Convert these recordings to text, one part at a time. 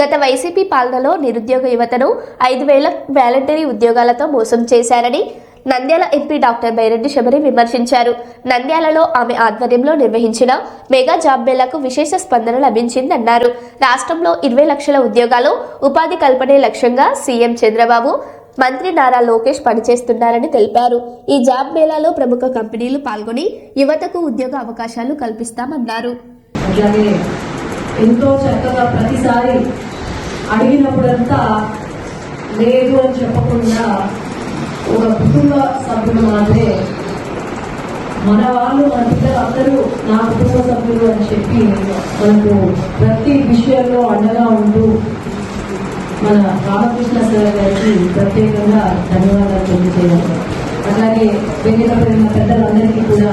గత వైసీపీ పాలనలో నిరుద్యోగ యువతను ఐదు వేల వాలంటరీ ఉద్యోగాలతో మోసం చేశారని నంద్యాల ఎంపీ డాక్టర్ బైరెడ్డి శబరి విమర్శించారు. నంద్యాలలో ఆమె ఆధ్వర్యంలో నిర్వహించిన మెగా జాబ్ మేళాకు విశేష స్పందన లభించిందన్నారు. రాష్ట్రంలో ఇరవై లక్షల ఉద్యోగాలు ఉపాధి కల్పనే లక్ష్యంగా సీఎం చంద్రబాబు మంత్రి నారా లోకేష్ పనిచేస్తున్నారని తెలిపారు. ఈ జాబ్ మేళాలో ప్రముఖ కంపెనీలు పాల్గొని యువతకు ఉద్యోగ అవకాశాలు కల్పిస్తామన్నారు. ఎంతో చక్కగా ప్రతిసారి అడిగినప్పుడంతా లేదు అని చెప్పకుండా ఒక కుటుంబ సభ్యులు మాత్రమే మన వాళ్ళు మన పిల్లలు అందరూ నా కుటుంబ సభ్యులు అని చెప్పి మనకు ప్రతి విషయంలో అండగా ఉంటూ మన రామకృష్ణ సార్ గారికి ప్రత్యేకంగా ధన్యవాదాలు తెలియజేయాలి అలాగే వేదిక పెద్దలందరికీ కూడా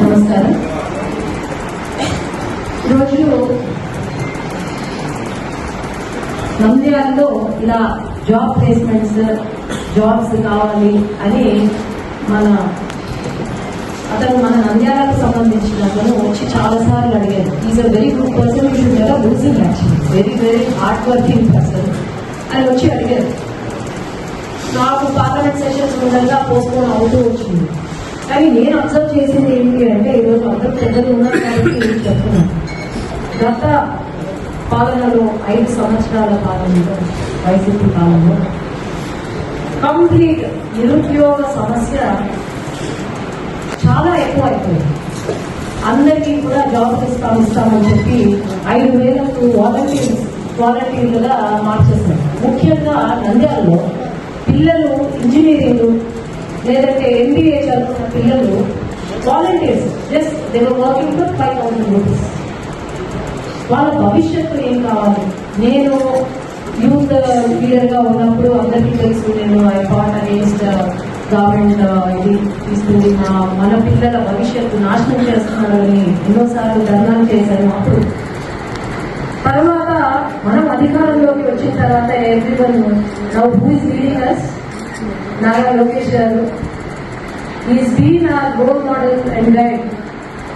నమస్కారం. రోజులు నంద్యాలలో ఇలా జాబ్ ప్లేస్మెంట్స్ జాబ్స్ కావాలి అని మన అతను మన నంద్యాలకు సంబంధించిన అతను వచ్చి చాలా సార్లు is a very good person you should never losing actually very very hard working person అని వచ్చి అడిగారు నాకు పార్లమెంట్ సెషన్స్ ఉండగా పోస్ట్పోన్ అవుతూ వచ్చింది. కానీ నేను అబ్జర్వ్ చేసింది ఏంటి అంటే ఈరోజు అందరూ పెద్దలు ఉన్నారు కాబట్టి చెప్తున్నాను. గత పాలనలో ఐదు సంవత్సరాల పాలనలో వైసీపీ పాలనలో కంప్లీట్ నిరుద్యోగ సమస్య చాలా ఎక్కువ అయిపోయింది అందరికీ కూడా జాబ్ ఇస్తాం ఇస్తామని చెప్పి ఐదు వేలకు వాలంటీర్స్ వాలంటీర్లుగా మార్చేస్తారు ముఖ్యంగా నంద్యాలలో పిల్లలు ఇంజనీరింగ్ లేదంటే ఎంబీఏ చదువుతున్న పిల్లలు volunteers just they're working for five thousand rupees వాళ్ళ భవిష్యత్తు ఏం కావాలి? నేను యూత్ లీడర్గా ఉన్నప్పుడు అందరికీ తెలుసు నేను ఐ ఫాట్ అగేన్స్ట్ గవర్నమెంట్ ఇది తీసుకుంది నా మన పిల్లల భవిష్యత్తు నాశనం చేస్తున్నారని ఎన్నోసార్లు ధర్నాలు చేశాను అప్పుడు. తర్వాత మనం అధికారంలోకి వచ్చిన తర్వాత everyone now who is leading us Nara Lokesh garu. Is been a role model and guide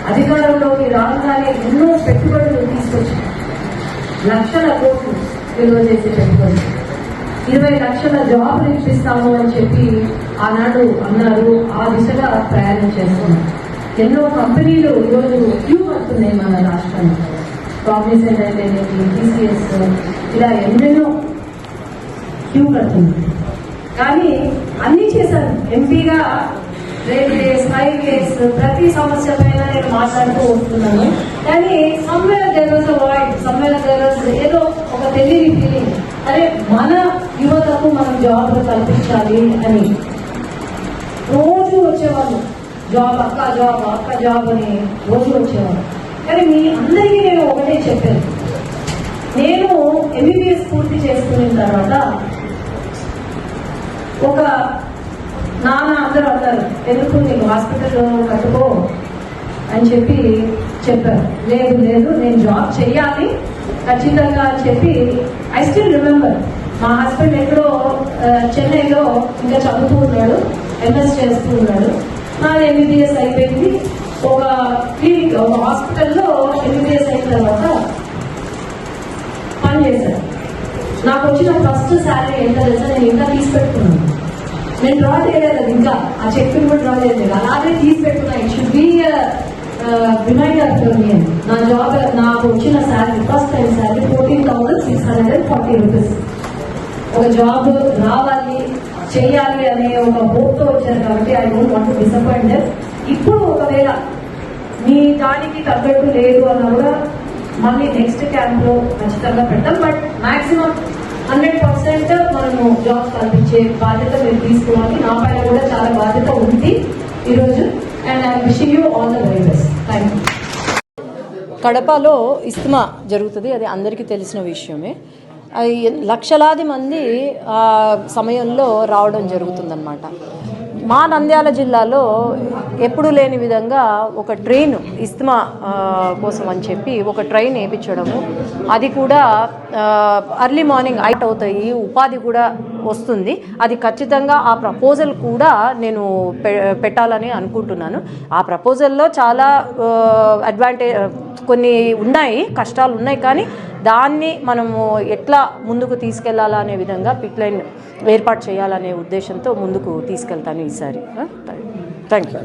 అధికారంలోకి రాగానే ఎన్నో పెట్టుబడులు తీసుకొచ్చారు లక్షల కోట్లు విలువ చేసే పెట్టుబడులు. ఇరవై లక్షల జాబులు ఇప్పిస్తాము అని చెప్పి ఆనాడు అన్నారు. ఆ దిశగా ప్రయాణం చేస్తున్నారు. ఎన్నో కంపెనీలు ఈరోజు క్యూ పడుతున్నాయి మన రాష్ట్రంలో. కాంగ్రెస్ అయితే టీసీఎస్ ఇలా ఎన్నెన్నో క్యూ కడుతున్నాయి. కానీ అన్నీ చేశారు. ఎంపీగా రైల్వేస్ హైవేస్ ప్రతి సమస్య పైన నేను మాట్లాడుతూ వస్తున్నాను. కానీ somewhere there was void somewhere there was ఏదో ఒక తెలియని ఫీలింగ్ అరే మన యువతకు మనం జాబ్లు కల్పించాలి అని. రోజు వచ్చేవాళ్ళు జాబ్ అక్క జాబ్ అక్క జాబ్ అని రోజు వచ్చేవాళ్ళు. కానీ మీ అందరికీ నేను ఒకటే చెప్పాను. నేను ఎంబీబీఎస్ పూర్తి చేసుకున్న తర్వాత ఒక నాన్న అందరూ అన్నారు ఎందుకు నీకు హాస్పిటల్ కట్టుకో అని చెప్పి చెప్పారు లేదు లేదు నేను జాబ్ చేయాలి ఖచ్చితంగా అని చెప్పి ఐ స్టిల్ రిమెంబర్ మా హస్బెండ్ ఎక్కడో చెన్నైలో ఇంకా చదువుతూ ఉన్నాడు ఎంఎస్ చేస్తూ ఉన్నాడు. నాది ఎంబీబీఎస్ అయిపోయింది. ఒక క్లినిక్ ఒక హాస్పిటల్లో ఎంబీబీఎస్ అయిన తర్వాత పనిచేశాను నాకు వచ్చిన ఫస్ట్ శాలరీ ఎంత తెలుసా? నేను ఇంకా తీసుకెట్టుకున్నాను నేను డ్రా చేయలేదు అది ఇంకా. ఆ చెక్కును కూడా డ్రా చేయలేదు అలాగే తీసి పెట్టుకున్నా. It should be reminder for me నా జాబ్ నాకు వచ్చిన salary first time salary fourteen thousand six hundred and forty rupees ఒక జాబ్ రావాలి చేయాలి అనే ఒక హోప్తో వచ్చారు కాబట్టి ఐ డోంట్ వాంట్ డిసప్పాయింటెడ్ ఇప్పుడు ఒకవేళ మీ దానికి తగ్గట్టు లేదు అన్న కూడా మళ్ళీ నెక్స్ట్ క్యాంప్లో ఖచ్చితంగా పెడతాం బట్ మాక్సిమం హండ్రెడ్ పర్సెంట్ మనము జాబ్స్ కల్పించే బాధ్యత మీరు తీసుకోవాలి. నా పైన కూడా చాలా బాధ్యత ఉంది ఈరోజు. And I wishing you all the very best thank you కడపలో ఇస్తిమా జరుగుతుంది. అది అందరికీ తెలిసిన విషయమే. లక్షలాది మంది ఆ సమయంలో రావడం జరుగుతుందన్నమాట. మా నంద్యాల జిల్లాలో ఎప్పుడు లేని విధంగా ఒక ట్రైన్ ఇస్తిమా కోసం అని చెప్పి ఒక ట్రైన్ వేయించడము అది కూడా అర్లీ మార్నింగ్ ఐట్ అవుతాయి ఉపాధి కూడా వస్తుంది. అది ఖచ్చితంగా ఆ ప్రపోజల్ కూడా నేను పె పెట్టాలని అనుకుంటున్నాను. ఆ ప్రపోజల్లో చాలా అడ్వాంటేజ్ కొన్ని ఉన్నాయి కష్టాలు ఉన్నాయి కానీ దాన్ని మనము ఎట్లా ముందుకు తీసుకెళ్ళాలనే విధంగా పిక్ లైన్ ఏర్పాటు చేయాలనే ఉద్దేశంతో ముందుకు తీసుకెళ్తాను ఈసారి థ్యాంక్ యూ